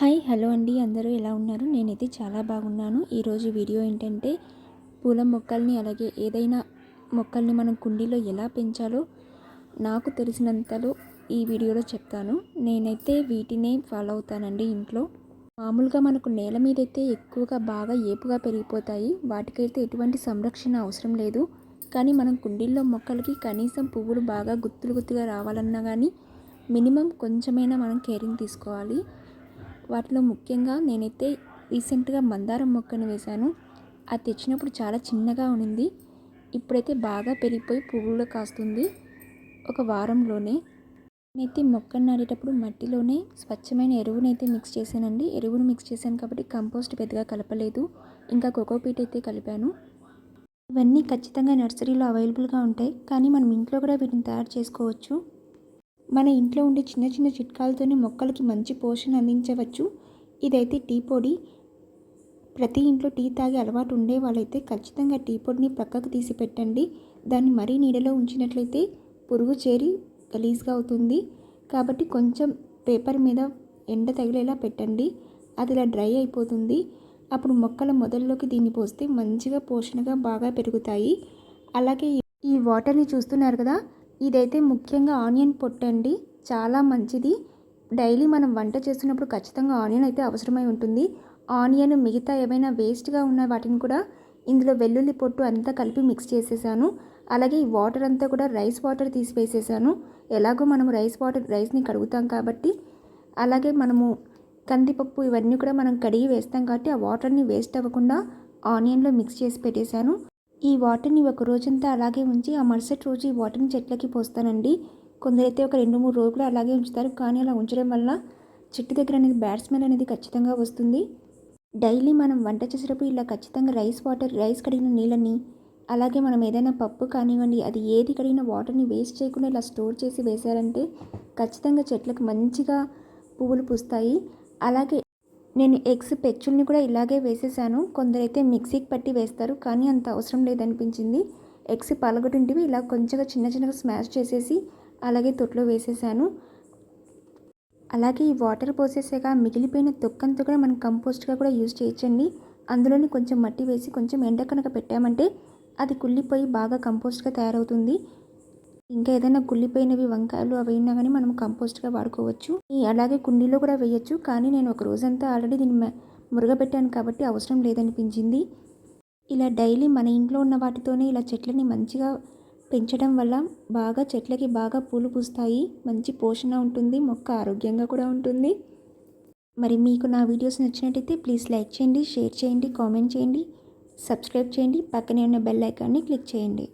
Hi hello అండి. అందరూ ఎలా ఉన్నారు? నేనైతే చాలా బాగున్నాను. ఈరోజు వీడియో ఏంటంటే పూల మొక్కల్ని అలాగే ఏదైనా మొక్కల్ని మనం కుండీలో ఎలా పెంచాలో నాకు తెలిసినంతలో ఈ వీడియోలో చెప్తాను. నేనైతే వీటినే ఫాలో అవుతానండి ఇంట్లో. మామూలుగా మనకు నేల మీద అయితే ఎక్కువగా బాగా ఏపుగా పెరిగిపోతాయి. వాటికైతే ఎటువంటి సంరక్షణ అవసరం లేదు. కానీ మనం కుండీల్లో మొక్కలకి కనీసం పువ్వులు బాగా గుత్తులు గుత్తుగా రావాలన్నా కానీ మినిమం కొంచెమైనా మనం కేరింగ్ తీసుకోవాలి. వాటిలో ముఖ్యంగా నేనైతే రీసెంట్గా మందారం మొక్కను వేశాను. అది తెచ్చినప్పుడు చాలా చిన్నగా ఉండింది. ఇప్పుడైతే బాగా పెరిగిపోయి పువ్వులు కాస్తుంది. ఒక వారంలోనే నేనైతే మొక్కను నాటేటప్పుడు మట్టిలోనే స్వచ్ఛమైన ఎరువునైతే మిక్స్ చేశానండి. ఎరువును మిక్స్ చేశాను కాబట్టి కంపోస్ట్ పెద్దగా కలపలేదు. ఇంకా కోకోపీట్ అయితే కలిపాను. ఇవన్నీ ఖచ్చితంగా నర్సరీలో అవైలబుల్గా ఉంటాయి. కానీ మనం ఇంట్లో కూడా వీటిని తయారు చేసుకోవచ్చు. మన ఇంట్లో ఉండే చిన్న చిన్న చిట్కాలతోనే మొక్కలకి మంచి పోషణ అందించవచ్చు. ఇదైతే టీ పొడి. ప్రతి ఇంట్లో టీ తాగే అలవాటు ఉండే వాళ్ళైతే ఖచ్చితంగా టీ పొడిని పక్కకు తీసి పెట్టండి. దాన్ని మరీ నీడలో ఉంచినట్లయితే పురుగు చేరి గలీజ్గా అవుతుంది. కాబట్టి కొంచెం పేపర్ మీద ఎండ తగిలేలా పెట్టండి. అది ఇలా డ్రై అయిపోతుంది. అప్పుడు మొక్కల మొదల్లోకి దీన్ని పోస్తే మంచిగా పోషణగా బాగా పెరుగుతాయి. అలాగే ఈ వాటర్ని చూస్తున్నారు కదా ఇదైతే ముఖ్యంగా ఆనియన్ పొట్టండి. చాలా మంచిది. డైలీ మనం వంట చేస్తున్నప్పుడు ఖచ్చితంగా ఆనియన్ అయితే అవసరమై ఉంటుంది. ఆనియన్ మిగతా ఏమైనా వేస్ట్గా ఉన్న వాటిని కూడా ఇందులో వెల్లుల్లి పొట్టు అంతా కలిపి మిక్స్ చేసేసాను. అలాగే ఈ వాటర్ అంతా కూడా రైస్ వాటర్ తీసివేసేసాను ఎలాగో మనం రైస్ వాటర్ రైస్ని కడుగుతాం కాబట్టి. అలాగే మనము కందిపప్పు ఇవన్నీ కూడా మనం కడిగి వేస్తాం కాబట్టి ఆ వాటర్ని వేస్ట్ అవ్వకుండా ఆనియన్లో మిక్స్ చేసి పెట్టేశాను ఈ వాటర్ని ఒక రోజంతా అలాగే ఉంచి ఆ మరుసటి రోజు ఈ వాటర్ని చెట్లకి పోస్తానండి. కొందరైతే ఒక రెండు మూడు రోజులు అలాగే ఉంచుతారు. కానీ అలా ఉంచడం వల్ల చెట్టు దగ్గర అనేది బ్యాడ్ స్మెల్ అనేది ఖచ్చితంగా వస్తుంది. డైలీ మనం వంట చేసేటప్పుడు ఇలా ఖచ్చితంగా రైస్ వాటర్ రైస్ కడిగిన నీళ్ళని అలాగే మనం ఏదైనా పప్పు కానివ్వండి అది ఏది కడిగిన వాటర్ని వేస్ట్ చేయకుండా ఇలా స్టోర్ చేసి వేశారంటే ఖచ్చితంగా చెట్లకు మంచిగా పువ్వులు పూస్తాయి. అలాగే నేను ఎగ్స్ పెచ్చుల్ని కూడా ఇలాగే వేసేసాను. కొందరైతే మిక్సీకి పట్టి వేస్తారు. కానీ అంత అవసరం లేదనిపించింది. ఎగ్స్ పలగొట్టింటివి ఇలా కొంచెంగా చిన్న చిన్నగా స్మాష్ చేసేసి అలాగే తొట్లో వేసేసాను. అలాగే ఈ వాటర్ పోసేసాక మిగిలిపోయిన తొక్కంతా కూడా మనం కంపోస్ట్గా కూడా యూజ్ చేయొచ్చండి. అందులోని కొంచెం మట్టి వేసి కొంచెం ఎండ కనుక పెట్టామంటే అది కుళ్ళిపోయి బాగా కంపోస్ట్గా తయారవుతుంది. ఇంకా ఏదైనా కుళ్ళిపోయినవి వంకాయలు అవి అయినా కానీ మనం కంపోస్ట్గా వాడుకోవచ్చు. అలాగే కుండీలో కూడా వేయచ్చు. కానీ నేను ఒక రోజంతా ఆల్రెడీ దీన్ని మురగబెట్టాను కాబట్టి అవసరం లేదనిపించింది. ఇలా డైలీ మన ఇంట్లో ఉన్న వాటితోనే ఇలా చెట్లని మంచిగా పెంచడం వల్ల బాగా చెట్లకి బాగా పూలు పూస్తాయి. మంచి పోషణ ఉంటుంది. మొక్క ఆరోగ్యంగా కూడా ఉంటుంది. మరి మీకు నా వీడియోస్ నచ్చినట్టయితే ప్లీజ్ లైక్ చేయండి షేర్ చేయండి కామెంట్ చేయండి సబ్స్క్రైబ్ చేయండి. పక్కనే ఉన్న బెల్ ఐకాన్ని క్లిక్ చేయండి.